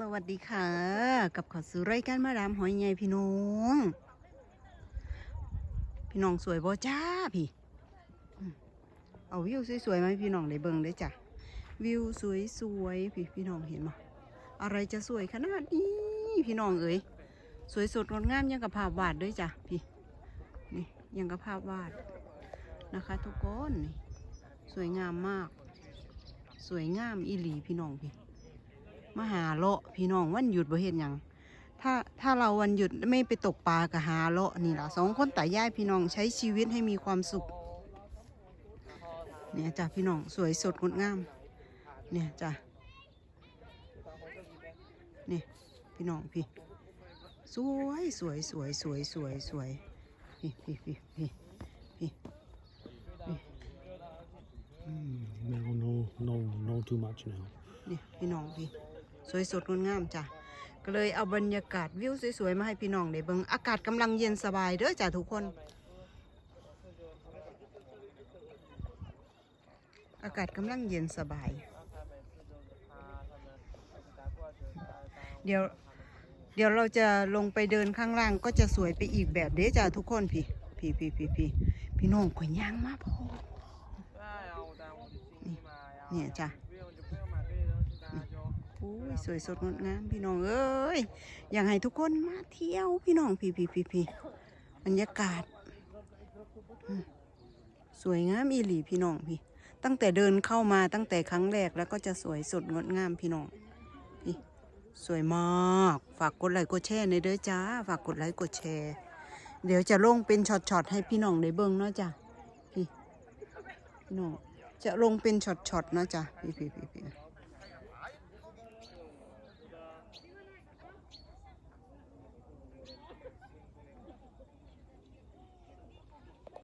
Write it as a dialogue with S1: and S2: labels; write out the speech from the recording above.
S1: สวัสดีค่ะ กับขอซื้อรายการมาดามหอยใหญ่พี่น้อง พี่น้องสวยบ่จ้าพี่ เอาวิวสวยๆมาให้พี่น้องได้เบิ่งได้จ้ะ วิวสวยๆพี่พี่น้องเห็นมั้อะไรจะสวยขนาดนี้พี่น้องเอ๋ยสวยสดงดงามยังกับภาพวาดด้วยจ้ะพี่นี่ยังกับภาพวาดนะคะ ทุกคนสวยงามมาก สวยงามอีหลีพี่น้องพี่ มาหาเลาะพี่น้องวันหยุดบ่เห็นหยังถ้าถ้าเราวันหยุดไม่ไปตกปลากับหาเลาะนี่ล่ะสองคนแต่ย่ายพี่น้องใช้ชีวิตให้มีความสุข เนี่ยจ้ะพี่น้องสวยสดงดงาม เนี่ยจ้ะนี่พี่น้องพี่ สวยสวยสวยสวยสวยสวยพี่พี่พี่พี่พี่
S2: Mm, now, no, no, no too much now.
S1: นี่พี่น้องพี่ สวยสดงดงามจ้ะก็เลยเอาบรรยากาศวิวสวยๆมาให้พี่น้องได้เบิงอากาศกำลังเย็นสบายเด้อจ้ะทุกคน อากาศกำลังเย็นสบาย เดี๋ยวเดี๋ยวเราจะลงไปเดินข้างล่างก็จะสวยไปอีกแบบเด้อจ้ะทุกคนพี่พี่พี่พี่พี่พี่น้องข่อยย่างมากพอนี่เนี่ยจ้ะ อ้ยสวยสดงดงามพี่น้องเอ้ยอยากให้ทุกคนมาเที่ยวพี่น้องพี่พี่พี่พี่บรรยากาศ สวยงามอีหลีพี่น้องพี่ ตั้งแต่เดินเข้ามาตั้งแต่ครั้งแรกแล้วก็จะสวยสดงดงามพี่น้องพี่สวยมากฝากกดไลค์กดแชร์ในเด้อจ้าฝากกดไลค์กดแชร์ เดี๋ยวจะลงเป็นช็อตๆให้พี่น้องได้เบิ่งเนาะจ้ะพี่พี่น้องจะลงเป็นช็อตๆเนาะจ้ะพี่พี่พี่พี่